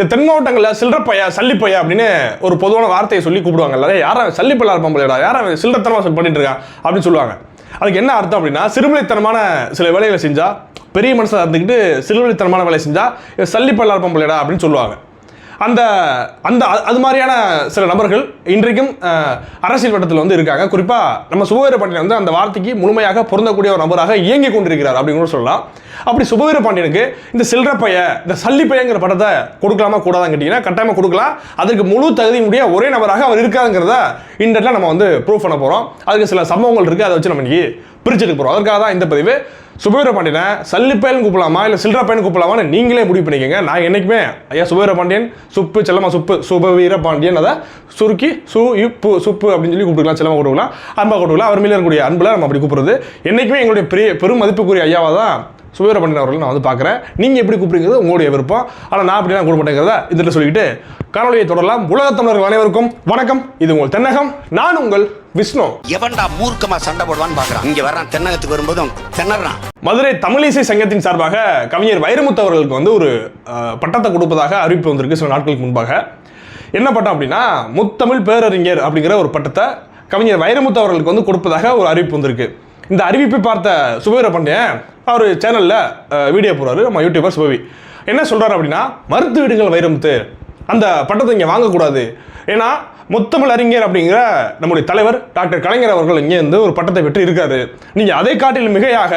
இந்த தென் மாவட்டங்களில் சில்லறப்பையா சல்லிப்பையா அப்படின்னு ஒரு பொதுவான வார்த்தையை சொல்லி கூப்பிடுவாங்க எல்லாரும் யாரும் சல்லிப்பையா இருப்பான் போலடா யாரும் சில்லறத்தனமாக பண்ணிட்டு இருக்கான் அப்படின்னு சொல்லுவாங்க. அதுக்கு என்ன அர்த்தம் அப்படின்னா சிறுமலைத்தனமான சில வேலைகளை செஞ்சால் பெரிய மனுஷன் இருந்துக்கிட்டு சிறுமலைத்தனமான வேலை செஞ்சால் இவன் சல்லிப்பையா இருப்பான் போலடா அப்படின்னு சொல்லுவாங்க. அந்த அந்த அது மாதிரியான சில நபர்கள் இன்றைக்கும் அரசியல் வட்டத்தில் வந்து இருக்காங்க. குறிப்பாக நம்ம சுபவீர பாண்டியன் வந்து அந்த வார்த்தைக்கு முழுமையாக பொருந்தக்கூடிய ஒரு நபராக இயங்கி கொண்டிருக்கிறார் அப்படின்னு கூட சொல்லலாம். அப்படி சுபவீர பாண்டியனுக்கு இந்த சில்லறப்பைய இந்த சல்லிப்பையங்கிற படத்தை கொடுக்கலாமா கூடாதான்னு கேட்டிங்கன்னா கட்டாயமாக கொடுக்கலாம். அதுக்கு முழு தகுதியுடைய ஒரே நபராக அவர் இருக்காதுங்கிறத இன்டர்ல நம்ம வந்து ப்ரூவ் பண்ண போகிறோம் அதுக்கு சில சம்பவங்கள் இருக்குது அதை வச்சு நம்ம இன்னைக்கு பிரிச்சுட்டு போகிறோம் அதற்காக தான் இந்த பதிவு. சுபவீர பாண்டியனை சல்லிப்பயன் கூப்பிடலாமா இல்லை சில்லற பையன் கூப்பிடலாமான்னு நீங்களே முடிவு பண்ணிக்கங்க. நான் என்னைக்குமே ஐயா சுபவீர பாண்டியன் சுப்பு செல்லமா சுப்பு சுபவீர பாண்டியன் அதை சுருக்கி சு இப்பு சுப்பு அப்படின்னு சொல்லி கூப்பிட்டுக்கலாம் செல்லமா கூப்பிட்டுக்கலாம் அன்பா கூப்பிட்டுக்கலாம். அவர் மேலே இருக்கக்கூடிய அன்பில் நம்ம அப்படி கூப்பிடுறது. என்னைக்குமே எங்களுடைய பெரிய பெரும் மதிப்புக்குரிய ஐயாவாக தான் சுபவீர பாண்டியன் அவர்கள் நான் வந்து பார்க்குறேன். நீங்கள் எப்படி கூப்பிடுங்கிறது உங்களுடைய விருப்பம். ஆனால் நான் அப்படிலாம் கூட மாட்டேங்கிறத இதில் சொல்லிக்கிட்டு காணொலியை தொடரலாம். உலகத் தமிழர்கள் அனைவருக்கும் வணக்கம். இது உங்கள் தென்னகம். நான் உங்கள் விஷ்ணு. எவன்டா மூர்க்கமா சண்டை போடுவான்னு பாக்குறான். இங்க வர்றான் தென்னகத்துக்கு வரும்போது திணறான். மதுரை தமிழிசை சங்கத்தின் சார்பாக கவிஞர் வைரமுத்து அவர்களுக்கு வந்து ஒரு பட்டத்தை கொடுப்பதாக அறிவிப்பு வந்திருக்கு சில நாட்களுக்கு முன்பாக. என்ன பட்டம் அப்படின்னா முத்தமிழ் பேரறிஞர் அப்படிங்கிற ஒரு பட்டத்தை கவிஞர் வைரமுத்து அவர்களுக்கு வந்து கொடுப்பதாக ஒரு அறிவிப்பு வந்திருக்கு. இந்த அறிவிப்பை பார்த்த சுபவீர பாண்டியன் அவர் சேனலில் வீடியோ போடுறாரு. நம்ம யூடியூபர் சுபவி. என்ன சொல்கிறார் அப்படின்னா மறுத்து விடுங்கள் வைரமுத்து. அந்த பட்டத்தை இங்கே வாங்கக்கூடாது. ஏன்னா முத்தமிழ் அறிஞர் அப்படிங்கிற நம்முடைய தலைவர் டாக்டர் கலைஞர் அவர்கள் இங்கே இருந்து ஒரு பட்டத்தை பெற்று இருக்காரு. நீங்கள் அதை காட்டிலும் மிகையாக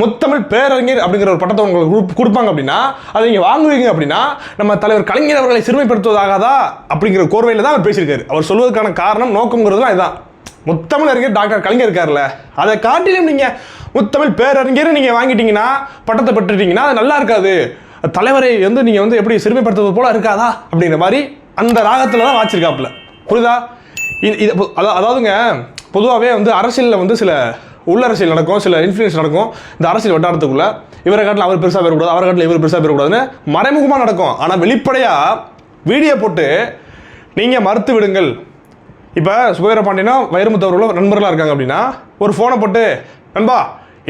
முத்தமிழ் பேரறிஞர் அப்படிங்கிற ஒரு பட்டத்தை உங்களுக்கு கொடுப்பாங்க அப்படின்னா அதை நீங்கள் வாங்குவீங்க அப்படின்னா நம்ம தலைவர் கலைஞர் அவர்களை சிறுமைப்படுத்துவதாகதா அப்படிங்கிற கோர்வையில் தான் அவர் பேசியிருக்காரு. அவர் சொல்வதற்கான காரணம் நோக்கங்கிறதுலாம் இதுதான். முத்தமிழ் அறிஞர் டாக்டர் கலைஞர் இருக்கார்ல அதை காட்டிலும் நீங்கள் முத்தமிழ் பேரறிஞர் நீங்கள் வாங்கிட்டீங்கன்னா பட்டத்தை பெற்றுட்டீங்கன்னா அது நல்லா இருக்காது. தலைவரை வந்து நீங்கள் வந்து எப்படி சிறுமைப்படுத்துவது போல இருக்காதா? அப்படிங்கிற மாதிரி அந்த ராகத்தில் தான் வாச்சிருக்காப்புல. புரியுதா? இது இது அதாவதுங்க பொதுவாகவே வந்து அரசியலில் வந்து சில உள்ளரசியல் நடக்கும் சில இன்ஃப்ளூயன்ஸ் நடக்கும். இந்த அரசியல் வட்டாரத்துக்குள்ள இவரை காட்டில் அவர் பெருசாக பெறக்கூடாது அவர் காட்டில் இவர் பெருசாக பெறக்கூடாதுன்னு மறைமுகமாக நடக்கும். ஆனால் வெளிப்படையாக வீடியோ போட்டு நீங்கள் மறுத்து விடுங்கள். இப்போ சுபவீர பாண்டியனா வைரமுத்து அவர்களும் நண்பர்களாக இருக்காங்க அப்படின்னா ஒரு ஃபோனை போட்டு நண்பா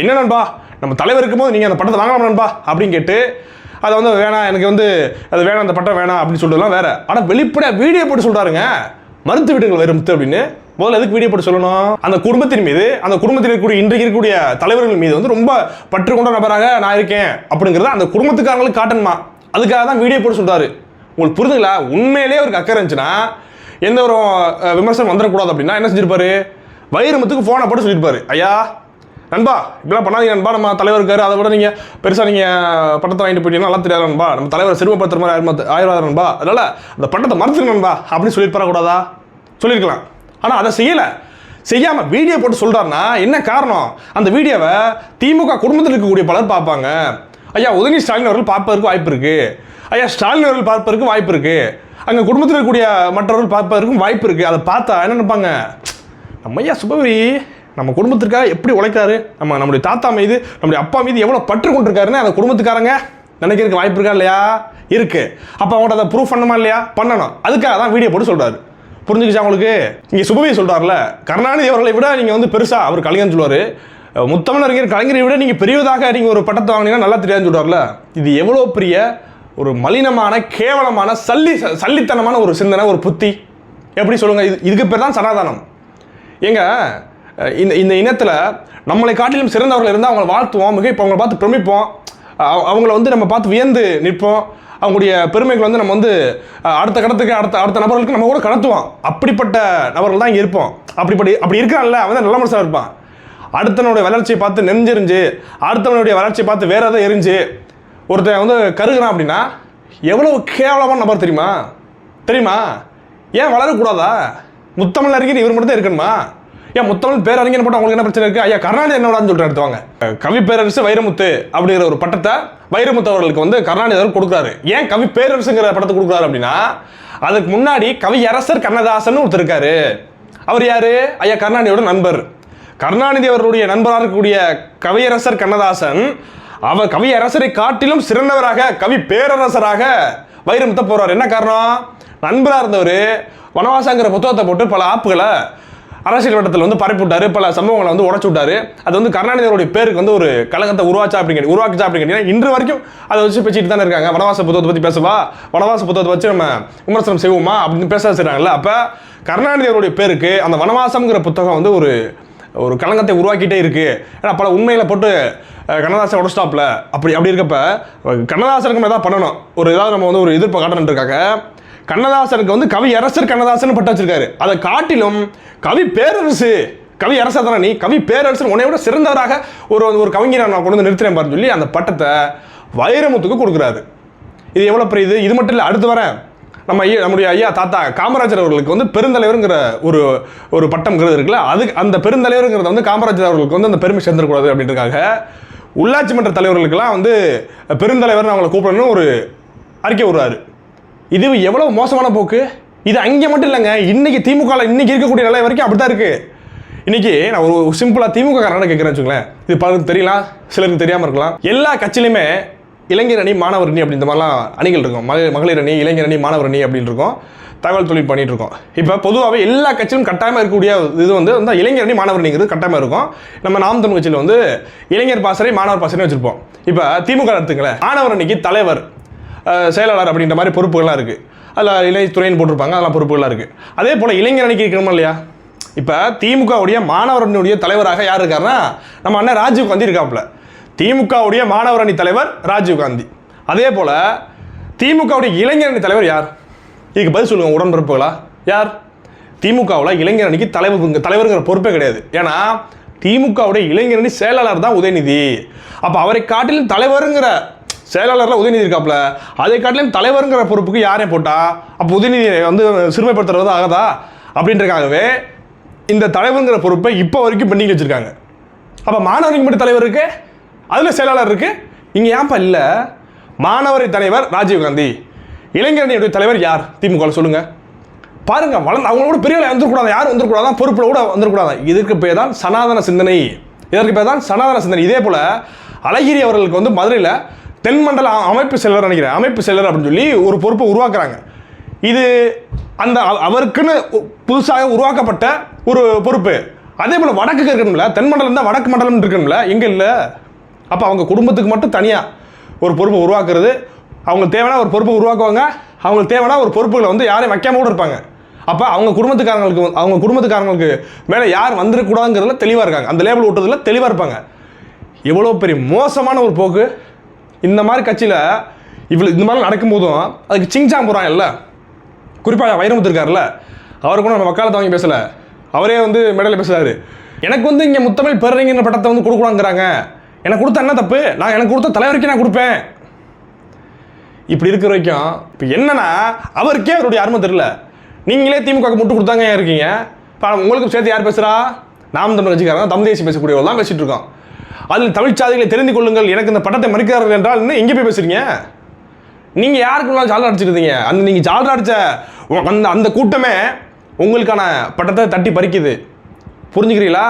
என்ன நண்பா? நம்ம தலைவர் இருக்கும்போது நீங்கள் அந்த பட்டத்தை வாங்கலாம் நண்பா? அப்படின்னு கேட்டு அதை வந்து வேணாம் எனக்கு வந்து அது வேணாம் அந்த பட்டம் வேணாம் அப்படின்னு சொல்றதுலாம் வேற. ஆனால் வெளிப்படையாக வீடியோ போட்டு சொல்கிறாருங்க மறுத்து விடுங்கள் வைரமுத்து அப்படின்னு. முதல்ல எதுக்கு வீடியோ போட்டு சொல்லணும்? அந்த குடும்பத்தின் மீது அந்த குடும்பத்தில் இருக்கக்கூடிய இன்றைக்கு இருக்கக்கூடிய தலைவர்கள் மீது வந்து ரொம்ப பற்று கொண்ட நபராக நான் இருக்கேன் அப்படிங்கிறத அந்த குடும்பத்துக்காரங்களுக்கு காட்டணுமா? அதுக்காக தான் வீடியோ போட்டு சொல்கிறாரு உங்களுக்கு புரிதுங்களா உண்மையிலேயே அவருக்கு அக்கறை இருந்துச்சுன்னா எந்த ஒரு விமர்சனம் வந்துடக்கூடாது அப்படின்னா என்ன செஞ்சிருப்பாரு? வைரமுத்துக்கு ஃபோனை போட்டு சொல்லியிருப்பாரு ஐயா நண்பா இப்படிலாம் பண்ணாதீங்க நண்பா. நம்ம தலைவர் இருக்காரு. அதை விட நீங்கள் பெருசாக நீங்கள் பட்டத்தை வாங்கிட்டு போயிட்டீங்கன்னா நல்லா தெரியாது நண்பா. நம்ம தலைவர் சிறுமப்படுத்துற மாதிரி ஆயிரம் ஆயிரம் நண்பா. அதனால் அந்த பட்டத்தை மறுத்துருங்க நண்பா. அப்படின்னு சொல்லியிருப்பாரா கூடாதா? சொல்லியிருக்கலாம். ஆனால் அதை செய்யலை. செய்யாமல் வீடியோ போட்டு சொல்கிறாருன்னா என்ன காரணம்? அந்த வீடியோவை திமுக குடும்பத்தில் இருக்கக்கூடிய பலர் பார்ப்பாங்க. ஐயா உதயநிதி ஸ்டாலின் அவர்கள் பார்ப்பதற்கு வாய்ப்பு இருக்கு. ஐயா ஸ்டாலின் அவர்கள் பார்ப்பதற்கு வாய்ப்பு இருக்கு. அங்கே குடும்பத்தில் இருக்கக்கூடிய மற்றவர்கள் பார்ப்பதற்கும் வாய்ப்பு இருக்கு. அதை பார்த்தா என்ன நினைப்பாங்க? நம்ம ஐயா சுபவரி நம்ம குடும்பத்திற்காக எப்படி உழைக்கிறாரு? நம்ம நம்முடைய தாத்தா மீது நம்முடைய அப்பா மீது எவ்வளோ பற்று கொண்டிருக்காருன்னு அந்த குடும்பத்துக்காரங்க நினைக்கிறதுக்கு வாய்ப்பு இருக்கா இல்லையா? இருக்கு. அப்போ அவங்கள்ட்ட அதை ப்ரூஃப் பண்ணணுமா இல்லையா? பண்ணணும். அதுக்காக தான் வீடியோ போட்டு சொல்கிறாரு புரிஞ்சுக்கிச்சா உங்களுக்கு? இங்கே சுபவி சொல்கிறார்ல கருணாநிதி அவர்களை விட நீங்கள் வந்து பெருசாக அவர் கலைஞர் சொல்லுவார். முத்தமிழறிஞர் கலைஞரை விட நீங்கள் பெரியதாக நீங்கள் ஒரு பட்டத்தை வாங்கினீங்கன்னா நல்லா தெரியாதுன்னு சொல்றாருல இது எவ்வளோ பெரிய ஒரு மலினமான கேவலமான சல்லி சல்லித்தனமான ஒரு சிந்தனை ஒரு புத்தி. எப்படி சொல்லுங்கள் இது இதுக்கு பேர் தான் சனாதானம். ஏங்க இந்த இந்த இனத்தில் நம்மளை காட்டிலும் சிறந்தவர்கள் இருந்தால் அவங்களை வாழ்த்துவோம் மிக இப்போ அவங்களை பார்த்து பிரமிப்போம். அவங்கள வந்து நம்ம பார்த்து வியந்து நிற்போம். அவங்களுடைய பெருமைகள் வந்து நம்ம வந்து அடுத்த கடத்துக்கு அடுத்த அடுத்த நபர்களுக்கு நம்ம கூட கடத்துவோம். அப்படிப்பட்ட நபர்கள் தான் இங்கே இருப்போம். அப்படிப்படி அப்படி இருக்கிறான்ல அவன் தான் நல்ல மனுஷனாக இருப்பான். அடுத்தவனுடைய வளர்ச்சியை பார்த்து நெஞ்செறிஞ்சு அடுத்தவனுடைய வளர்ச்சியை பார்த்து வேற எதாவது எரிஞ்சு ஒருத்தன் வந்து கருகிறான் அப்படின்னா எவ்வளவு கேவலமான நபர் தெரியுமா? தெரியுமா? ஏன் வளரக்கூடாதா? முத்தமிழ் அறிஞர் இவர் மட்டும் தான் இருக்கணுமா? ஏன் முத்தமிழ் பேரறிஞர் மட்டும் அவங்களுக்கு என்ன பிரச்சனை இருக்கு? ஐயா கருணாநிதி என்னோடான்னு சொல்லிட்டு எடுத்துவாங்க. கவி பேரரசு வைரமுத்து அப்படிங்கிற ஒரு பட்டத்தை வைரமுத்து அவர்களுக்கு வந்து கருணாநிதி அவர்கள் கொடுக்குறாரு. ஏன் கவி பேரரசுங்கிற படத்தை கொடுக்குறாரு அப்படின்னா அதுக்கு முன்னாடி கவி அரசர் கண்ணதாசன் ஒருத்தர் இருக்காரு. அவர் யாரு? ஐயா கருணாநிதியோட நண்பர். கருணாநிதி அவர்களுடைய நண்பராக இருக்கக்கூடிய கவியரசர் கண்ணதாசன் அவர் கவியரசரை காட்டிலும் சிறந்தவராக கவி பேரரசராக வைரமுத்த போறார். என்ன காரணம்? நண்பராக இருந்தவர் வனவாசங்கிற புத்தகத்தை போட்டு பல ஆப்புகளை அரசியல் வட்டத்தில் வந்து பரப்பி விட்டாரு பல சம்பவங்களை வந்து உடச்சு விட்டாரு. அது வந்து கருணாநிதி அவருடைய பேருக்கு வந்து ஒரு கழகத்தை உருவாச்சா அப்படிங்கிற உருவாக்குச்சா அப்படிங்கிற இன்று வரைக்கும் அதை வச்சு பேசிட்டு தானே இருக்காங்க. வனவாச புத்தகத்தை பற்றி பேசவா? வனவாச புத்தகத்தை வச்சு நம்ம விமர்சனம் செய்வோமா அப்படின்னு பேச வச்சுருக்காங்கல்ல. அப்போ கருணாநிதி அவருடைய பேருக்கு அந்த வனவாசம்ங்கிற புத்தகம் வந்து ஒரு ஒரு கலங்கத்தை உருவாக்கிட்டே இருக்குது ஏன்னா பல உண்மைகளை போட்டு அஹ், கண்ணதாசன் ஸ்டாப்பில் அப்படி அப்படி இருக்கப்ப கண்ணதாசனுக்கு ஏதாவது பண்ணணும். ஒரு ஏதாவது நம்ம வந்து ஒரு எதிர்ப்பு காட்டணுன்றக்காக கண்ணதாசனுக்கு வந்து கவி அரசர் கண்ணதாசன் பட்டு வச்சிருக்காரு. அதை காட்டிலும் கவி பேரரசு கவி அரசர் தானே நீ? கவி பேரரசர் உன்னை விட சிறந்தவராக ஒரு ஒரு கவிஞரை நான் கொண்டு வந்து நிறுத்துறேன் பாருன்னு சொல்லி அந்த பட்டத்தை வைரமுத்துக்கு கொடுக்குறாரு. இது எவ்வளோ பெரிய இது? இது மட்டும் இல்லை அடுத்து வரேன். நம்ம ஐயா நம்முடைய ஐயா தாத்தா காமராஜர் அவர்களுக்கு வந்து பெருந்தலைவருங்கிற ஒரு ஒரு பட்டம்ங்கிறது இருக்குல்ல அது அந்த பெருந்தலைவருங்கிறத வந்து காமராஜர் அவர்களுக்கு வந்து அந்த பெருமை சேர்ந்துடக்கூடாது அப்படின்றதுக்காக உள்ளாட்சி மன்ற தலைவர்களுக்கெல்லாம் வந்து பெருந்தலைவர்னு அவங்களை கூப்பிடணும்னு ஒரு அறிக்கை விடுறாரு. இது எவ்வளோ மோசமான போக்கு? இது அங்கே மட்டும் இல்லைங்க. இன்னைக்கு திமுகவில் இன்னைக்கு இருக்கக்கூடிய நிலை வரைக்கும் அப்படி தான் இருக்குது இன்னைக்கு நான் ஒரு சிம்பிளாக திமுக காரனை கேட்குறேன் வச்சுங்களேன் இது பலருக்கு தெரியலாம் சிலருக்கு தெரியாமல் இருக்கலாம். எல்லா கட்சியிலுமே இளைஞர் அணி மாணவர் அணி அப்படின்ற மாதிரிலாம் அணிகள் இருக்கும். மகளிர் மகளிர் அணி இளைஞர் அணி மாணவர் அணி அப்படின்னு இருக்கும். தகவல் தொழில் பண்ணிட்டு இருக்கோம். இப்போ பொதுவாகவே எல்லா கட்சியிலும் கட்டாயமாக இருக்கக்கூடிய இது வந்து வந்து இளைஞர் அணி மாணவர் அணிங்கிறது கட்டாயமாக இருக்கும். நம்ம நாம் தமிழ் கட்சியில் வந்து இளைஞர் பாசறை மாணவர் பாசறை வச்சிருப்போம். இப்போ திமுக எடுத்துங்களேன் மாணவர் அணிக்கு தலைவர் செயலாளர் அப்படின்ற மாதிரி பொறுப்புகள்லாம் இருக்குது அதில் இளைத்துறைன்னு போட்டிருப்பாங்க. அதெல்லாம் பொறுப்புகள்லாம் இருக்குது அதே போல் இளைஞர் அணிக்கு இருக்கணுமா இல்லையா? இப்போ திமுகவுடைய மாணவர் அணியுடைய தலைவராக யார் இருக்காருன்னா நம்ம அண்ணன் ராஜீவ் காந்தி இருக்காப்புல. திமுகவுடைய மாணவர் அணி தலைவர் ராஜீவ் காந்தி. அதே போல் திமுகவுடைய இளைஞர் அணி தலைவர் யார்? இதுக்கு பதில் சொல்லுங்க உடன்பிறப்புகளா? யார்? திமுகவில் இளைஞர் அணிக்கு தலைவர் தலைவருங்கிற பொறுப்பே கிடையாது. ஏன்னா திமுகவுடைய இளைஞர் அணி செயலாளர் தான் உதயநிதி. அப்போ அவரை காட்டிலும் தலைவருங்கிற செயலாளரில் உதயநிதி இருக்காப்புல அதை காட்டிலும் தலைவருங்கிற பொறுப்புக்கு யாரை போட்டா? அப்போ உதயநிதி வந்து சிறுமைப்படுத்துறது ஆகாதா? அப்படின்றக்காகவே இந்த தலைவருங்கிற பொறுப்பை இப்போ வரைக்கும் பெண்டிங் வச்சுருக்காங்க. அப்போ மாணவர்களுக்கு மட்டும் தலைவர் அதில் செயலாளர் இருக்கு. இங்கே ஏன்ப்பா இல்லை? மாணவரை தலைவர் ராஜீவ்காந்தி இளைஞரணியுடைய தலைவர் யார்? திமுக சொல்லுங்க. பாருங்க வளர்ந்து அவங்களோட பெரிய வந்துடக்கூடாது யாரும் வந்துடக்கூடாது பொறுப்பில் கூட வந்துடக்கூடாது இதற்கு பேர் தான் சனாதன சிந்தனை. இதற்கு பேர் தான் சனாதன சிந்தனை. இதே போல அழகிரி அவர்களுக்கு வந்து மதுரையில் தென்மண்டல அமைப்பு செல்வர் நினைக்கிறேன். அமைப்பு செல்வர் அப்படின்னு சொல்லி ஒரு பொறுப்பை உருவாக்குறாங்க. இது அந்த அவருக்குன்னு புதுசாக உருவாக்கப்பட்ட ஒரு பொறுப்பு. அதே போல் வடக்கு இருக்கணும்ல தென்மண்டலம் தான் வடக்கு மண்டலம் இருக்கணும்ல எங்கே இல்லை? அப்போ அவங்க குடும்பத்துக்கு மட்டும் தனியாக ஒரு பொறுப்பை உருவாக்குறது. அவங்களுக்கு தேவையான ஒரு பொறுப்பை உருவாக்குவாங்க. அவங்களுக்கு தேவையான ஒரு பொறுப்புகளை வந்து யாரையும் வைக்காம கூட இருப்பாங்க. அப்போ அவங்க குடும்பத்துக்காரங்களுக்கு அவங்க குடும்பத்துக்காரங்களுக்கு மேலே யார் வந்துடக்கூடாதுங்கிறதுல தெளிவாக இருக்காங்க. அந்த லேபிள் விட்டதுல தெளிவாக இருப்பாங்க. எவ்வளோ பெரிய மோசமான ஒரு போக்கு. இந்த மாதிரி கட்சியில் இவ்வளோ இந்த மாதிரி நடக்கும்போதும் அதுக்கு சிங்சாங் போகிறான் இல்லை. குறிப்பாக வைரமுத்து இருக்கார்ல அவர் கூட நம்ம வக்காலத்தை வாங்கி பேசலை. அவரே வந்து மேடையில் பேசுகிறாரு எனக்கு வந்து இங்கே முத்தமிழ் பேரறிஞர் பட்டத்தை வந்து கொடுக்கலாங்கிறாங்க எனக்கு கொடுத்த என்ன தப்பு? நான் எனக்கு கொடுத்த தலைவருக்கே நான் கொடுப்பேன். இப்படி இருக்கிற வரைக்கும் இப்போ என்னன்னா அவருக்கே அவருடைய அருமை தெரியல. நீங்களே திமுக முட்டு கொடுத்தாங்க ஏன் இருக்கீங்க? இப்போ உங்களுக்கு சேர்த்து யார் பேசுகிறா நாம் தமிழ் கட்சிக்காரங்க தமிழ் தேசிய பேசக்கூடியவர்கள் தான் பேசிட்டு இருக்கோம் அதில் தமிழ் சாதிகளை தெரிந்து கொள்ளுங்கள் எனக்கு இந்த பட்டத்தை மறுக்கிறார்கள் என்றால் இன்னும் எங்கே போய் பேசுறீங்க? நீங்கள் யாருக்கு முன்னாடி ஜாலரா அடிச்சிருந்தீங்க அந்த நீங்கள் ஜாலரா அடித்த உ- அந்த அந்த கூட்டமே உங்களுக்கான பட்டத்தை தட்டி பறிக்குது. புரிஞ்சுக்கிறீங்களா?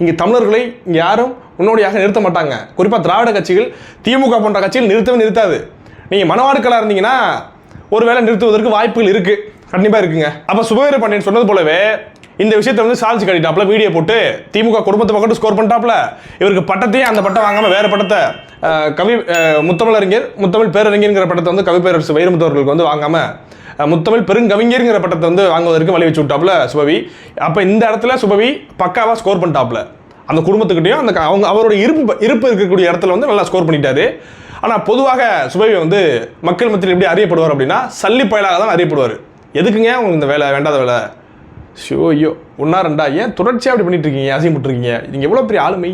இங்கே தமிழர்களை இங்கே யாரும் முன்னோடியாக நிறுத்த மாட்டாங்க. குறிப்பாக திராவிட கட்சிகள் திமுக போன்ற கட்சிகள் நிறுத்தவே நிறுத்தாது. நீங்கள் மனவாடுக்களாக இருந்தீங்கன்னா ஒருவேளை நிறுத்துவதற்கு வாய்ப்புகள் இருக்குது கண்டிப்பாக இருக்குங்க. அப்போ சுபவீர பாண்டியன் சொன்னது போலவே இந்த விஷயத்த வந்து சாதிச்சு கட்டிட்டாப்ல வீடியோ போட்டு திமுக குடும்பத்தை பக்கத்து ஸ்கோர் பண்ணிட்டாப்ல. இவருக்கு பட்டத்தையே அந்த பட்டம் வாங்காம வேற பட்டத்தை கவி அஹ், முத்தமிழறிஞர் முத்தமிழ் பேரறிஞர்ங்கிற பட்டத்தை வந்து கவி பேரரசு வைரமுத்தவர்களுக்கு வந்து வாங்காம முத்தமிழ் பெருங்கவிஞர்ங்கிற பட்டத்தை வந்து வாங்குவதற்கு வழி வச்சு விட்டாப்ல சுபவி. அப்ப இந்த இடத்துல சுபவி பக்காவா ஸ்கோர் பண்ணிட்டாப்ல. அந்த குடும்பத்துக்கிட்டையும் அந்த அவங்க அவரோட இருப்பு இருப்பு இருக்கக்கூடிய இடத்துல வந்து நல்லா ஸ்கோர் பண்ணிட்டாரு. ஆனா பொதுவாக சுபவி வந்து மக்கள் மத்தியில் எப்படி அறியப்படுவார் அப்படின்னா சல்லி பயலாக தான் அறியப்படுவார். எதுக்குங்க உங்களுக்கு இந்த வேலை வேண்டாத வேலை? ஷோ ஐயோ ஒன்றா ரெண்டா? ஏன் தொடர்ச்சியாக அப்படி பண்ணிட்டு இருக்கீங்க அசிங்கப்பட்டுருக்கீங்க நீங்கள் எவ்வளோ பெரிய ஆளுமை?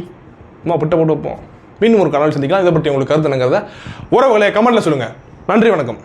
அம்மா பிட்ட போட்டு வைப்போம். மீண்டும் ஒரு கனல் சந்திக்கலாம். இதை பற்றி உங்களுக்கு கருத்து என்னங்கிறத உறவுகளை கமெண்ட்டில் சொல்லுங்கள் நன்றி வணக்கம்.